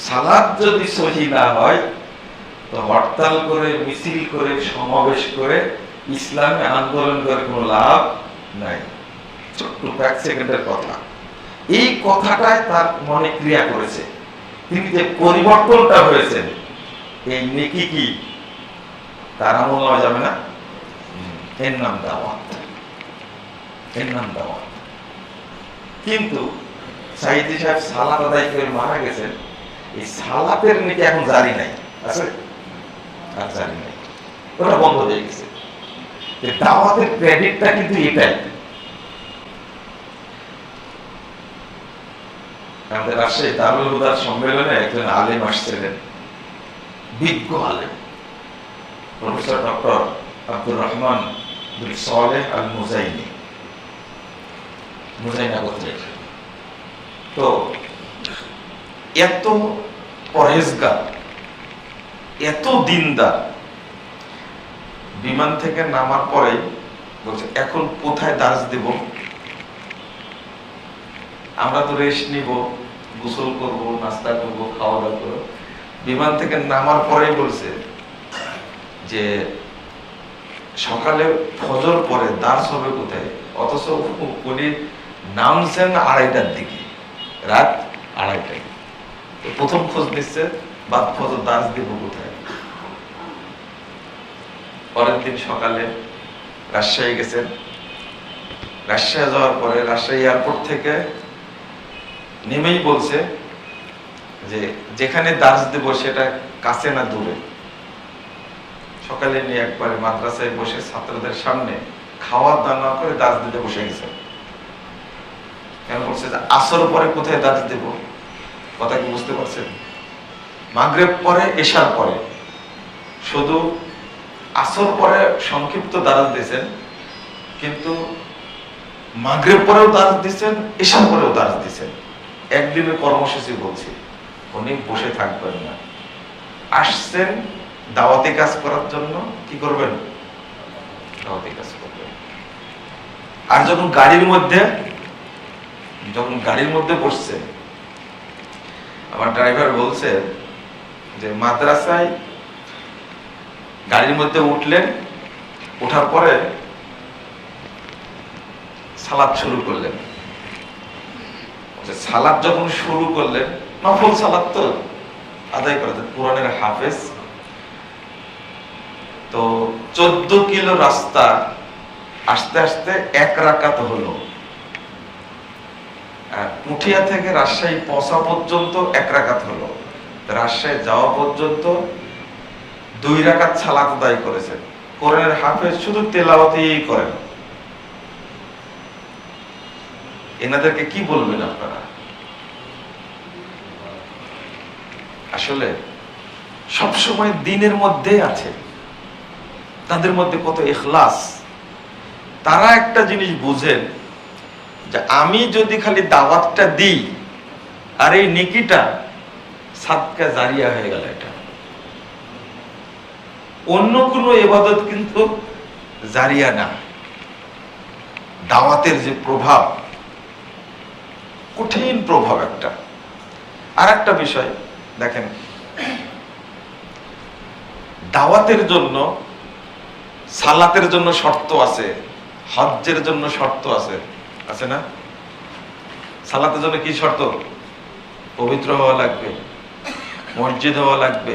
সালাদ যদি সহি না হয়, তো হরতাল করে, মিছিল করে, সমাবেশ করে ইসলামে আন্দোলন করে কোনো লাভ নাই। ছোট্ট কথা। এই কথাটাই তার মনে ক্রিয়া করেছে। তিনি যে পরিবর্তনটা হয়েছেন, এই নেকি কি? তার আমল নেওয়া যাবে না? এর নাম দাওয়াত। এর নাম দাওয়াত। কিন্তু সাইদি সাহেব সালাত আদায় করে মারা গেছেন। এই সালাতের নাকি এখন জারি নাই। আছে? আর জারি নাই। ওটা বন্ধ হয়ে গেছে। দাওয়াতের ক্রেডিটটা কিন্তু এটাই। আমাদের রাজশাহী দারুল হুদার সম্মেলনে একজন আলেম আসছিলেন। বিজ্ঞ আলেম। Professor doctor Abdur Rahman bin Saleh Al Muzaini Muzaina গোত্রের। তো, এত পরেজগার এত দিনদার। বিমান থেকে নামার পরে বলছে, এখন কোথায় দাস দেব? আমরা তো রেস্ট নিব, গোসল করব, নাস্তা করব খাওয়া দাওয়া করব। বিমান থেকে নামার পরে বলছে যে, সকালে ফজর পরে দাস হবে কোথায়? অথচ উনি নামছেন আড়াইটার দিকে, রাত আড়াইটায়। প্রথম খোঁজ নিচ্ছে, বাদ ফজর দাস দিব কোথায়? পরের দিন সকালে রাজশাহী গেছেন। রাজশাহী যাওয়ার পরে রাজশাহী এয়ারপোর্ট থেকে নেমেই বলছে যে যেখানে দাস দেব সেটা কাছে না দূরে। সকালে নিয়ে একবারে মাদ্রাসায় বসে ছাত্রদের সামনে খাওয়া দাওয়া করে দাস দিতে বসে গেছে। কেন বলছে যে আসর পরে কোথায় দাস দেব? কথা কি বুঝতে পারছেন? মাগরেব পরে, এশার পরে। শুধু আসর পরে সংক্ষিপ্ত দারাজ দিয়েছেন, কিন্তু মাগরেব পরেও দারাজ দিয়েছেন, এশার পরেও দারাজ দিয়েছেন। একদিনের কর্মসূচি বলছি, উনি বসে থাকবেন না। আসছেন দাওয়াতি কাজ করার জন্য, কি করবেন? দাওয়াতি কাজ করবেন। আর যখন গাড়ির মধ্যে, যখন গাড়ির মধ্যে বসছে আমার ড্রাইভার বলছে যে, মাদ্রাসায় গাড়ির মধ্যে উঠলেন, ওঠার পরে সালাদ শুরু করলেন। সালাদ যখন শুরু করলেন, নফল সালাদ তো আদায় করে কোরআনের হাফেজ। তো চোদ্দ কিলো রাস্তা আস্তে আস্তে এক রাকাত হলো। পুঠিয়া থেকে রাজশাহী পৌঁছা পর্যন্ত এক রাকাত হলো। রাজশাহী যাওয়া পর্যন্ত দুই রাকাত সালাত আদায় করেছেন। কোরআনের হাফেজ শুধু তেলাওয়াতেই করেন। এনাদেরকে কি বলবেন আপনারা? আসলে সবসময় দিনের মধ্যে আছে। তাদের মধ্যে কত এখলাস। তারা একটা জিনিস বুঝেন যে আমি যদি খালি দাওয়াতটা দিই, আর এই নেকিটা সাদকা জারিয়া হয়ে গেল এটা। অন্য কোনো এবাদত কিন্তু জারিয়া না। দাওয়াতের যে প্রভাব, কঠিন প্রভাব একটা। আর একটা বিষয়, দেখেন, দাওয়াতের জন্য, সালাতের জন্য শর্ত আছে, হজ্জের জন্য শর্ত আছে। আছে না? সালাতের জন্য কি শর্ত? পবিত্র হওয়া লাগবে, মসজিদ হওয়া লাগবে।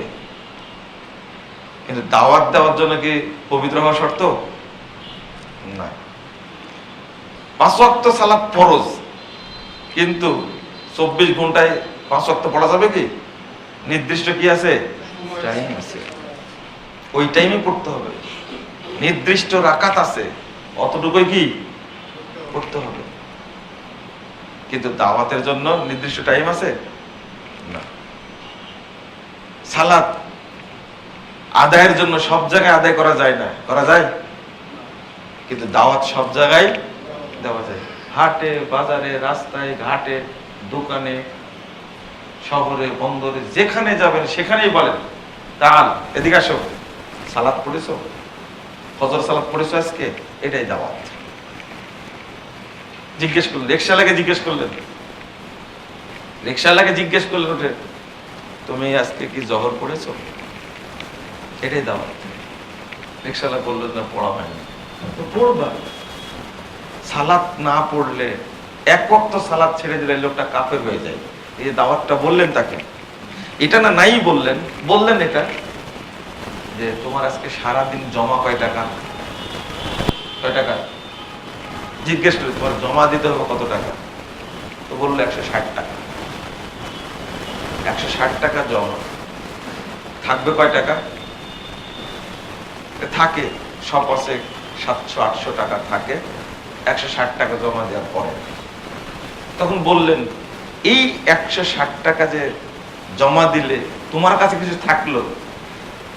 কিন্তু দাওয়াত দেওয়ার জন্য কি পবিত্র হওয়া শর্ত? না। পাঁচ ওয়াক্ত সালাত ফরজ, কিন্তু চব্বিশ ঘন্টায় পাঁচ ওয়াক্ত পড়া যাবে কি? নির্দিষ্ট কি আছে? টাইম আছে। ওই টাইমে পড়তে হবে। নির্দিষ্ট রাকাত আছে। অতটুকুই কি? পড়তে হবে। কিন্তু দাওয়াতের জন্য নির্দিষ্ট টাইম আছে? না। সালাত আদায়ের জন্য সব জায়গায় আদায় করা যায় না। করা যায়? কিন্তু দাওয়াত সব জায়গায় দেওয়া যায়। হাটে, বাজারে, রাস্তায়, ঘাটে, দোকানে, শহরে, বন্দরে, যেখানে যাবেন সেখানেই বলেন। তাল, এদিকে আসো। সালাদ পড়েছো? ফজর সালাদ পড়েছো আজকে? এটাই দাওয়াত। জিজ্ঞেস করলেন, রিক্সাওয়ালাকে জিজ্ঞেস করলেন। রিক্সাওয়ালাকে জিজ্ঞেস করলেন ওঠে তুমি আজকে কি জহর পড়েছো? এটাই দাও রিক্সালা বলল না, পড়া হয়নি। পড়বা? সালাত না পড়লে, এক ওয়াক্ত সালাত ছেড়ে দিলে লোকটা কাফের হয়ে যায়। এই যে দাওয়াতটা বললেন তাকে। এটা না নাই বললেন বললেন এটা যে, তোমার আজকে সারাদিন জমা কয় টাকা? কয় টাকা? জিজ্ঞেস করি, তোমার জমা দিতে হবে কত টাকা? তো বলল, একশো ষাট টাকা। একশো ষাট টাকা জমা। থাকবে কয় টাকা? থাকে আছে সাতশো, আটশো টাকা থাকে, একশো ষাট টাকা জমা দেওয়ার পরে। তখন বললেন, এই একশো ষাট টাকা যে জমা দিলে তোমার কাছে কিছু থাকল?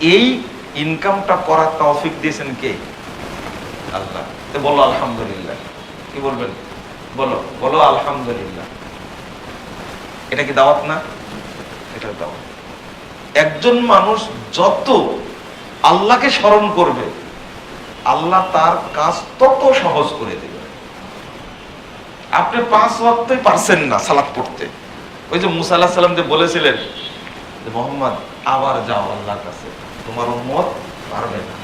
এই ইনকামটা করার তৌফিক দিয়েছেন কে? আল্লাহ। তো বলো আলহামদুলিল্লাহ। কি বলবেন? বলো বলো আলহামদুলিল্লাহ। এটা কি দাওয়াত না? এটা দাওয়াত। একজন মানুষ যত আল্লাহকে স্মরণ করবে, আল্লাহ তার কাজ তত সহজ করে দেবে। আপনি পাঁচ ওয়াক্তই পারছেন না সালাত পড়তে। ওই যে মুসা আল্লাহ সাল্লাম যে বলেছিলেন যে, মোহাম্মদ, আবার যাও আল্লাহর কাছে। তোমার উম্মত পারবে না।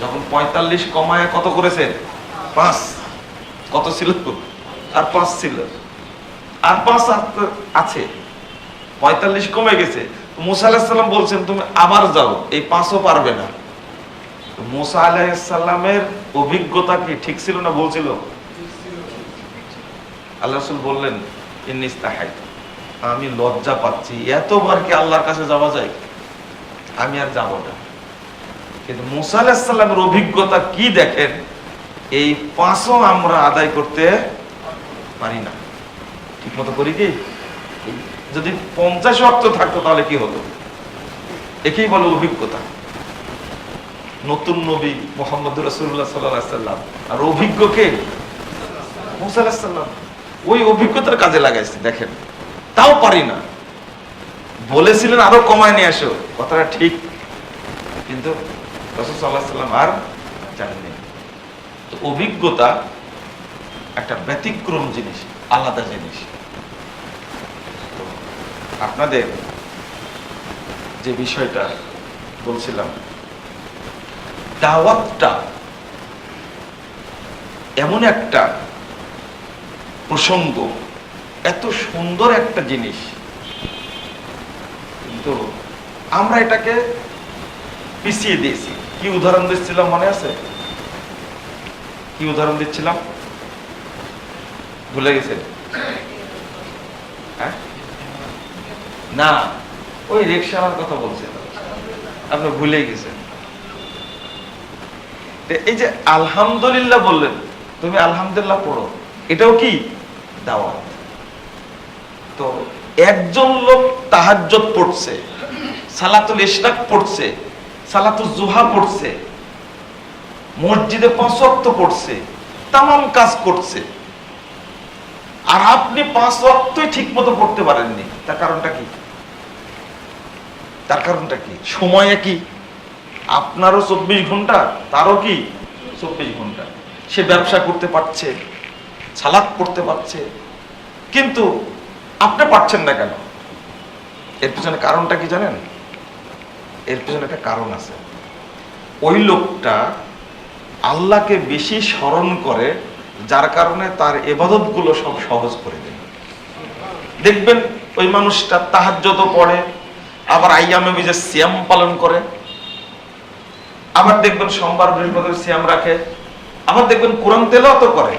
যখন পঁয়তাল্লিশ কমায় কত করেছেন পাঁচ। কত ছিল? আর পাঁচ ছিল। আর পাঁচ আছে। পঁয়তাল্লিশ কমে গেছে। মুসা আলাহিসাল্লাম বলছেন, তুমি আবার যাও, এই পাঁচও পারবে না। মুসা আলাহিসাল্লামের অভিজ্ঞতা কি ঠিক ছিল না বলছিল আল্লাহ রসুল বললেন ইন্নিস্তাহাই আমি লজ্জা পাচ্ছি। এতবার কি আল্লাহর কাছে যাওয়া যায়? আমি আর যাব না। কিন্তু মুসা আলাহিসাল্লামের অভিজ্ঞতা কি দেখেন? এই পাঁচও আমরা আদায় করতে পারি না। ঠিক মতো করি কি? যদি পঞ্চাশ অর্থ থাকতো তাহলে কি হতো? একেই বলে অভিজ্ঞতা। নতুন নবী মোহাম্মদ রসুল্লাহ সাল্লাম। আর অভিজ্ঞ কে? মুসা সাল্লাম ওই অভিজ্ঞতার কাজে লাগাইছে, দেখেন। তাও পারি না। বলেছিলেন আরও কমায় নিয়ে আসো। কথাটা ঠিক। কিন্তু রসুল সাল্লাহ সাল্লাম আর জানেননি তো অভিজ্ঞতা একটা ব্যতিক্রম জিনিস, আলাদা জিনিস। আপনাদের যে বিষয়টা বলছিলাম, দাওয়াতটা এমন একটা প্রসঙ্গ, এত সুন্দর একটা জিনিস। কিন্তু আমরা এটাকে পিছিয়ে দিয়েছি। কি উদাহরণ দিচ্ছিলাম মনে আছে? কি উদাহরণ দিচ্ছিলাম? ভুলে গেছেন? হ্যাঁ? না, ওই রিক্সাওয়ালার কথা বলছিলাম আপনি ভুলে গেছেন। এই যে আলহামদুলিল্লাহ বললেন, তুমি আলহামদুলিল্লাহ পড়ো, এটাও কি? দাওয়াত। তো একজন লোক তাহাজ্জত পড়ছে, সালাতুল ইশরাক পড়ছে, সালাতুল জুহা পড়ছে মসজিদে পাঁচ ওয়াক্ত পড়ছে, তামাম কাজ করছে। আর আপনি পাঁচ ওয়াক্তই ঠিক মতো পড়তে পারেননি। তার কারণটা কি? তার কারণটা কি? সময় কি আপনারও চব্বিশ ঘণ্টা, তারও কি চব্বিশ ঘণ্টা। সে ব্যবসা করতে পারছে, সালাদ করতে পারছে, কিন্তু আপনি পারছেন না কেন? এর পিছনে কারণটা কি জানেন? এর পিছনে একটা কারণ আছে। ওই লোকটা আল্লাহকে বেশি স্মরণ করে, যার কারণে তার এবাদতগুলো সব সহজ করে দেয়। দেখবেন ওই মানুষটা তাহাজ্যত পড়ে, আবার আইয়ামে বিজে সিয়াম পালন করে। আবার দেখবেন সোমবার বৃহস্পতিবার সিয়াম রাখে। আবার দেখবেন কোরআন তেলাওয়াত করে।